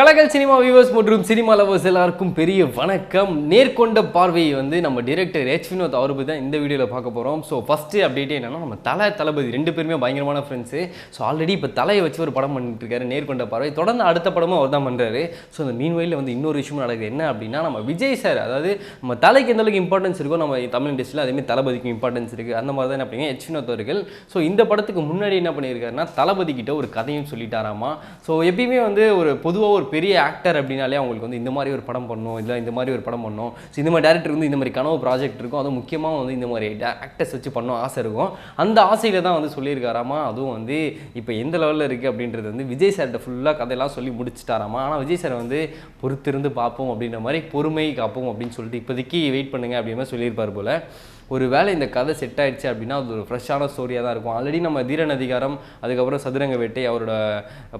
Kalakal cinema viewers மற்றும் cinema lovers எல்லாருக்கும் பெரிய வணக்கம். நேர்கொண்ட பார்வையை வந்து நம்ம டிரெக்டர் ஹெச் வினோத் அவருக்கு தான் இந்த வீடியோவில் பார்க்க போகிறோம் ஸோ ஃபஸ்ட்டு அப்டேட்டே என்னன்னா நம்ம தலை தளபதி ரெண்டு பேருமே பயங்கரமான ஃப்ரெண்ட்ஸு ஸோ ஆல்ரெடி இப்போ தலையை வச்சு ஒரு படம் பண்ணிட்டு இருக்காரு நேர்கொண்ட பார்வை. தொடர்ந்து அடுத்த படமும் அவர் தான் பண்ணுறாரு ஸோ அந்த மீன் வந்து இன்னொரு விஷயம் நடக்குது. என்ன அப்படின்னா நம்ம விஜய் சார் அதாவது நம்ம தலைக்கு எந்த அளவுக்கு இம்பார்ட்டன்ஸ் இருக்கோ நம்ம தமிழ் இண்டஸ்ட்ரியில் அதேமாதிரி தளபதிக்கும் இம்பார்ட்டன்ஸ் இருக்குது அந்த மாதிரி தான் என்ன ஹெச் வினோத் அவர்கள். ஸோ இந்த படத்துக்கு முன்னாடி என்ன பண்ணியிருக்காருன்னா தளபதி கிட்ட ஒரு கதையும் சொல்லிட்டாராமா. ஸோ எப்பயுமே வந்து ஒரு பொதுவாக ஒரு பெரிய ஆக்டர் அப்படின்னாலே அவங்களுக்கு வந்து இந்த மாதிரி ஒரு படம் பண்ணணும் இல்லை இந்த மாதிரி ஒரு படம் பண்ணணும். ஸோ இந்த மாதிரி டேரக்டர் வந்து இந்த மாதிரி கனவு ப்ராஜெக்ட் இருக்கும். அதுவும் முக்கியமாக வந்து இந்த மாதிரி ஆக்டர்ஸ் வச்சு பண்ணணும் ஆசை இருக்கும். அந்த ஆசையில் தான் வந்து சொல்லியிருக்காராமா? அதுவும் வந்து இப்போ எந்த லெவலில் இருக்குது அப்படின்றது வந்து விஜய் சார்கிட்ட ஃபுல்லாக கதையெல்லாம் சொல்லி முடிச்சிட்டாராமா? ஆனால் விஜய் சார் வந்து பொறுத்திருந்து பார்ப்போம் அப்படின்ற மாதிரி பொறுமை காப்போம் அப்படின்னு சொல்லிட்டு இப்போதைக்கு வெயிட் பண்ணுங்க அப்படின்ற மாதிரி சொல்லியிருப்பார் போல். ஒரு வேளை இந்த கதை செட் ஆயிடுச்சு அப்படின்னா அது ஒரு ஃப்ரெஷ்ஷான ஸ்டோரியாக தான் இருக்கும். ஆல்ரெடி நம்ம தீரன் அதிகாரம் அதுக்கப்புறம் சதுரங்க வேட்டை அவரோட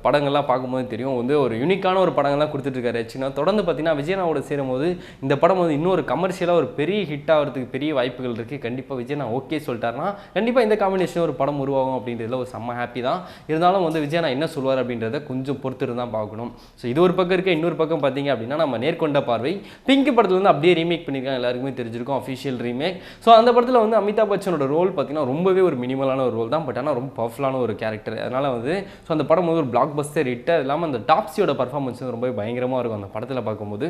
படங்கள்லாம் பார்க்கும்போது தெரியும். வந்து ஒரு யூனிக்கான ஒரு படங்கள்லாம் கொடுத்துட்ருக்காரு சின்ன. தொடர்ந்து பார்த்தீங்கன்னா விஜயனாவோட சேரும்போது இந்த படம் வந்து இன்னொரு கமர்ஷியலாக ஒரு பெரிய ஹிட் ஆகிறதுக்கு பெரிய வாய்ப்புகள் இருக்குது கண்டிப்பாக விஜயனா ஓகே சொல்லிட்டாருன்னா கண்டிப்பாக இந்த காம்பினேஷன் ஒரு படம் உருவாகும் அப்படின்றதுல ஒரு செம்ம ஹாப்பி தான். இருந்தாலும் வந்து விஜயனா என்ன சொல்வார் அப்படின்றத கொஞ்சம் பொறுத்து தான் பார்க்கணும். ஸோ இது ஒரு பக்கம் இருக்க இன்னொரு பக்கம் பார்த்தீங்க அப்படின்னா நம்ம நேர்கொண்ட பார்வை. பிங்க் படத்தில் வந்து அப்படியே ரீமேக் பண்ணியிருக்காங்க எல்லாருக்குமே தெரிஞ்சிருக்கும் அஃபிஷியல் ரீமேக் ஸோ அந்த படத்தில் வந்து அமிதாப் பச்சனோட ரோல் பார்த்தீங்கன்னா ரொம்பவே ஒரு மினிமலான ஒரு ரோல் தான் பட் ஆனால் ரொம்ப பவர்ஃபுல்லான ஒரு கேரக்டர் அதனால் வந்து ஸோ அந்த படம் வந்து ஒரு பிளாக் பஸ்டர் ஹிட் அது இல்லாமல் அந்த டாப்ஸியோட பர்ஃபார்ம் பர்ஃபார்மன்ஸ் வந்து ரொம்பவே பயங்கரமாக இருக்கும் அந்த படத்தில் பார்க்கும்போது.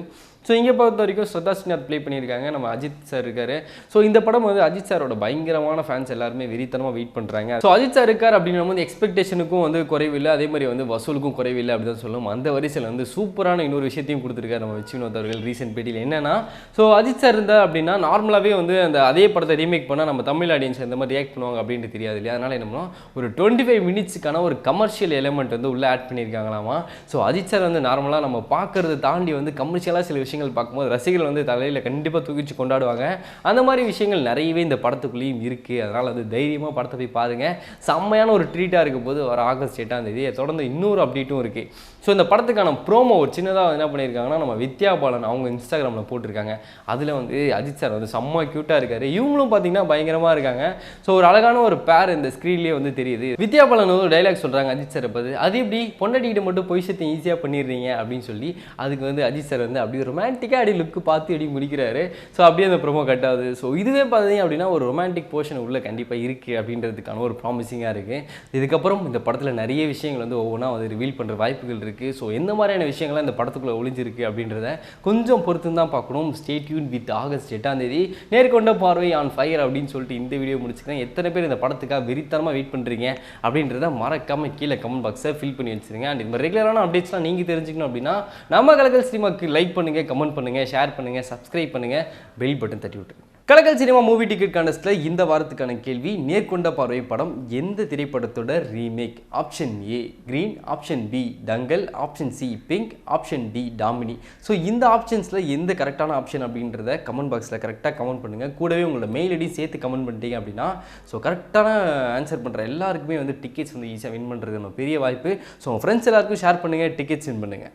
ஸோ இங்கே பொறுத்த வரைக்கும் ஸ்ரதா ஸ்ரீநாத் ப்ளே பண்ணியிருக்காங்க. நம்ம அஜித் சார் இருக்காரு. ஸோ இந்த படம் வந்து அஜித் சாரோட பயங்கரமான ஃபேன்ஸ் எல்லாருமே வெறித்தனமாக வெயிட் பண்ணுறாங்க ஸோ அஜித் சார் இருக்கார் அப்படின்னு வந்து எக்ஸ்பெக்டேஷனுக்கும் வந்து குறைவில்லை. அதே மாதிரி வந்து வசூலுக்கும் குறைவில்லை அப்படின்னு தான் சொல்லும் அந்த வரிசையில் வந்து சூப்பரான இன்னொரு விஷயத்தையும் கொடுத்துருக்காரு நம்ம விஷ்ணுவத் அவர்கள் ரீசெண்ட் பேட்டியில். என்னன்னா ஸோ அஜித் சார் இருந்தால் அப்படின்னா நார்மலாகவே வந்து அந்த அதே படத்தை ரீமேக் பண்ணால் நம்ம தமிழ் ஆடியன்ஸ் இந்த மாதிரி ரியாக்ட் பண்ணுவாங்க அப்படின்ட்டு தெரியாது இல்லையா? அதனால் என்ன பண்ணோம் ஒரு டுவெண்ட்டி ஃபைவ் மினிட்ஸுக்கான ஒரு கமர்ஷியல் எலிமெண்ட் வந்து உள்ளே ஆட் பண்ணியிருக்காங்களாமா? ஸோ அஜித் சார் வந்து நார்மலாக நம்ம பார்க்கறது தாண்டி வந்து கமர்ஷியலாக சில விஷயங்கள் பார்க்கும்போது ரசிகர்கள் வந்து தலையில் கண்டிப்பாக தூக்கிச்சு கொண்டாடுவாங்க. அந்த மாதிரி விஷயங்கள் நிறையவே இந்த படத்துக்குள்ளேயும் இருக்குது அதனால் வந்து தைரியமாக படத்தை போய் பாருங்கள் செம்மையான ஒரு ட்ரீட்டாக இருக்கும் போது வர ஆகஸ்ட் எட்டாம் தேதி. தொடர்ந்து இன்னொரு அப்டேட்டும் இருக்குது ஸோ இந்த படத்துக்கான ப்ரோமோ ஒரு சின்னதாக என்ன பண்ணியிருக்காங்கன்னா நம்ம வித்யா பாலன் அவங்க இன்ஸ்டாகிராமில் போட்டிருக்காங்க. அதில் வந்து அஜித் சார் வந்து செம்ம க்யூட்டாக இருக்காரு. இவங்களும் பார்த்தீங்கன்னா பயங்கரமாக இருக்காங்க. ஸோ ஒரு அழகான ஒரு பேர் இந்த ஸ்க்ரீன்லேயே வந்து தெரியுது. வித்யா பாலன் வந்து டைலாக் சொல்கிறாங்க அஜித் சார் பற்றி அது எப்படி? பொண்டாட்டிக்கிட்ட மட்டும் பொய் சத்தியம் ஈஸியாக பண்ணிடுறீங்க அப்படின்னு சொல்லி அதுக்கு வந்து அஜித் சார் வந்து அப்படியே ரொமான்டிக்காக அப்படி லுக்கு பார்த்து அப்படி முடிக்கிறாரு. ஸோ அப்படியே அந்த ப்ரொமோ கட் ஆகுது. ஸோ இதுவே பார்த்தீங்க அப்படின்னா ஒரு ரொமான்டிக் போர்ஷன் உள்ள கண்டிப்பாக இருக்குது அப்படின்றதுக்கான ஒரு ப்ராமிசிங்காக இருக்குது இதுக்கப்புறம் இந்த படத்தில் நிறைய விஷயங்கள் வந்து ஒவ்வொன்றா வந்து ரிவீல் பண்ணுற வாய்ப்புகள் இருக்குது ஸோ எந்த மாதிரியான விஷயங்கள்லாம் இந்த படத்துக்குள்ளே ஒளிஞ்சிருக்கு அப்படின்றத கொஞ்சம் பொறுத்து தான் பார்க்கணும். ஸ்டேட்யூன் வித் ஆகஸ்ட் எட்டாம் தேதி. நேர்கொண்ட பார்வை ஆன் ஃபயர் அப்படின்னு சொல்லிட்டு இந்த வீடியோ முடிச்சுக்கிறேன். எத்தனை பேர் இந்த படத்துக்காக வெறித்தனமாக வெயிட் பண்ணுறீங்க அப்படின்றத மறக்காமல் கீழே கமெண்ட் பாக்ஸை ஃபில் பண்ணி வச்சுருங்க. அண்ட் இந்த ரெகுலரான அப்டேட்ஸ்லாம் நீங்கள் தெரிஞ்சுக்கணும் அப்படின்னா நம்ம கலக்கல் சினிமாக்கு லைக் பண்ணுங்கள் கமெண்ட் பண்ணுங்கள் ஷேர் பண்ணுங்கள் சப்ஸ்கிரைப் பண்ணுங்கள் பெல் பட்டன் தட்டி விட்டுருங்க. கலக்கல் சினிமா மூவி டிக்கெட் கண்டஸ்டில் இந்த வாரத்துக்கான கேள்வி நேர்கொண்ட பார்வை படம் எந்த திரைப்படத்தோட remake option A Green option B Dangal option C Pink option D Damini so இந்த ஆப்ஷன்ஸில் எந்த கரெக்டான ஆப்ஷன் அப்படின்றத கமெண்ட் பாக்ஸில் கரெக்டாக கமெண்ட் பண்ணுங்கள் கூடவே உங்களோட மெயில் ஐடி சேர்த்து கமெண்ட் பண்ணிட்டீங்க அப்படின்னா ஸோ கரெக்டான ஆன்சர் பண்ணுற எல்லாருக்குமே வந்து டிக்கெட்ஸ் வந்து ஈஸியாக வின் பண்ணுறது நம்ம பெரிய வாய்ப்பு. ஸோ உங்கள் ஃப்ரெண்ட்ஸ் எல்லாருக்கும் ஷேர் பண்ணுங்கள் டிக்கெட்ஸ் வின் பண்ணுங்கள்